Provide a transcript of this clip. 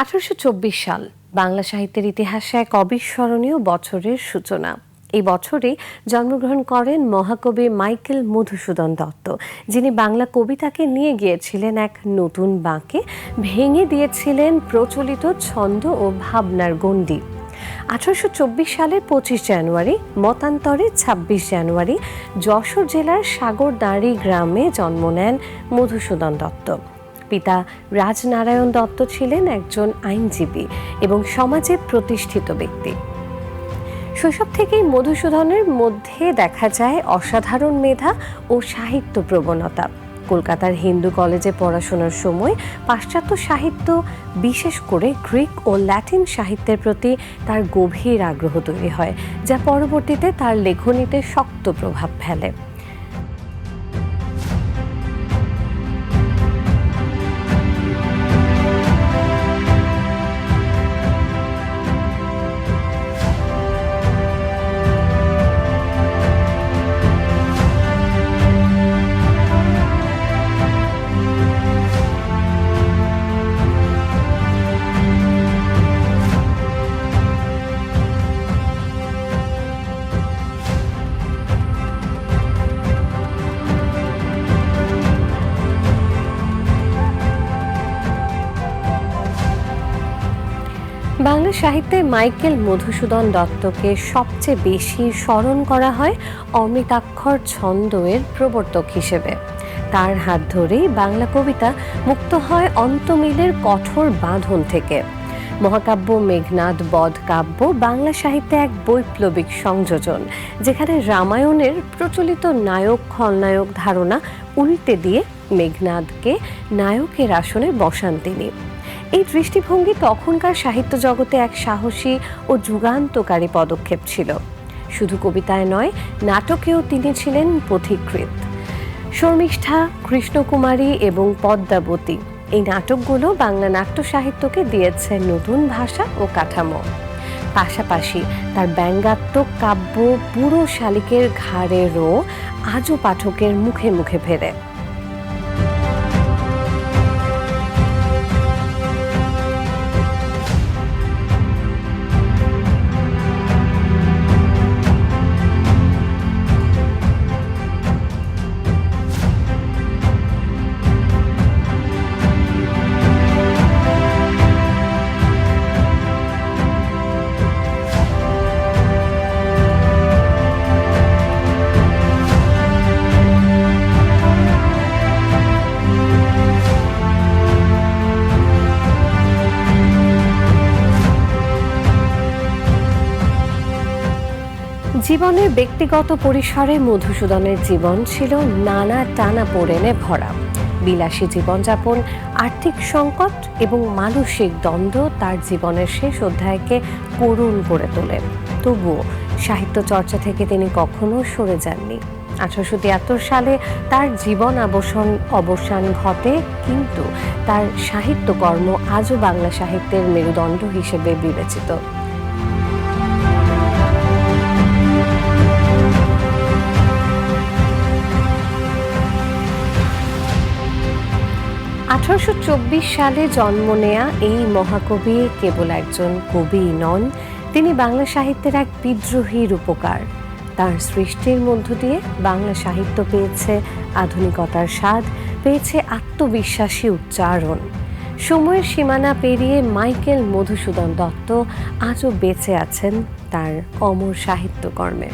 আঠারোশো চব্বিশ সাল বাংলা সাহিত্যের ইতিহাসে এক অবিস্মরণীয় বছরের সূচনা। এই বছরে জন্মগ্রহণ করেন মহাকবি মাইকেল মধুসূদন দত্ত, যিনি বাংলা কবিতাকে নিয়ে গিয়েছিলেন এক নতুন বাঁকে, ভেঙে দিয়েছিলেন প্রচলিত ছন্দ ও ভাবনার গণ্ডি। আঠারোশো চব্বিশ সালের পঁচিশ জানুয়ারি, মতান্তরে ২৬ জানুয়ারি, যশোর জেলার সাগরদাঁড়ি গ্রামে জন্ম নেন মধুসূদন দত্ত। পিতা রাজনারায়ণ দত্ত ছিলেন একজন আইনজীবী এবং সমাজে প্রতিষ্ঠিত ব্যক্তি। শৈশব থেকেই মধুসূদনের মধ্যে দেখা যায় অসাধারণ মেধা ও সাহিত্য প্রবণতা। কলকাতার হিন্দু কলেজে পড়াশোনার সময় পাশ্চাত্য সাহিত্য, বিশেষ করে গ্রিক ও ল্যাটিন সাহিত্যের প্রতি তার গভীর আগ্রহ তৈরি হয়, যা পরবর্তীতে তার লেখনীতে শক্ত প্রভাব ফেলে। বাংলা সাহিত্যে মাইকেল মধুসূদন দত্তকে সবচেয়ে বেশি স্মরণ করা হয় অমৃতাক্ষর ছন্দের প্রবর্তক হিসেবে। তার হাত ধরেই বাংলা কবিতা মুক্ত হয় অন্তমিলের কঠোর বাঁধন থেকে। মহাকাব্য মেঘনাদ বধ কাব্য বাংলা সাহিত্যে এক বৈপ্লবিক সংযোজন, যেখানে রামায়ণের প্রচলিত নায়ক খলনায়ক ধারণা উল্টে দিয়ে মেঘনাদকে নায়কের আসনে বসান তিনি। এই দৃষ্টিভঙ্গি তখনকার সাহিত্য জগতে এক সাহসী ও যুগান্তকারী পদক্ষেপ ছিল। শুধু কবিতায় নয়, নাটকেও তিনি ছিলেন পথিকৃৎ। শর্মিষ্ঠা, কৃষ্ণকুমারী এবং পদ্মাবতী এই নাটকগুলো বাংলা নাট্য সাহিত্যকে দিয়েছে নতুন ভাষা ও কাঠামো। পাশাপাশি তার ব্যঙ্গাত্মক কাব্য পুরো শালিকের ঘাড়েরও আজও পাঠকের মুখে মুখে ফেরে। জীবনের ব্যক্তিগত পরিসরে মধুসূদনের জীবন ছিল নানা টানা পোড়েনে ভরা। বিলাসী জীবনযাপন, আর্থিক সংকট এবং মানসিক দ্বন্দ্ব তার জীবনের শেষ অধ্যায়কে করুণ করে তোলে। তবুও সাহিত্য চর্চা থেকে তিনি কখনো সরে যাননি। আঠারোশো তিয়াত্তর সালে তার জীবন অবসান অবসান ঘটে, কিন্তু তার সাহিত্যকর্ম আজও বাংলা সাহিত্যের মেরুদণ্ড হিসেবে বিবেচিত। আঠারোশো চব্বিশ সালে জন্ম নেয়া এই মহাকবি কেবল একজন কবি নন, তিনি বাংলা সাহিত্যের এক বিদ্রোহীর উপকার তার সৃষ্টির মধ্য দিয়ে বাংলা সাহিত্য পেয়েছে আধুনিকতার স্বাদ, পেয়েছে আত্মবিশ্বাসী উচ্চারণ। সময়ের সীমানা পেরিয়ে মাইকেল মধুসূদন দত্ত আজও বেঁচে আছেন তার অমর সাহিত্যকর্মে।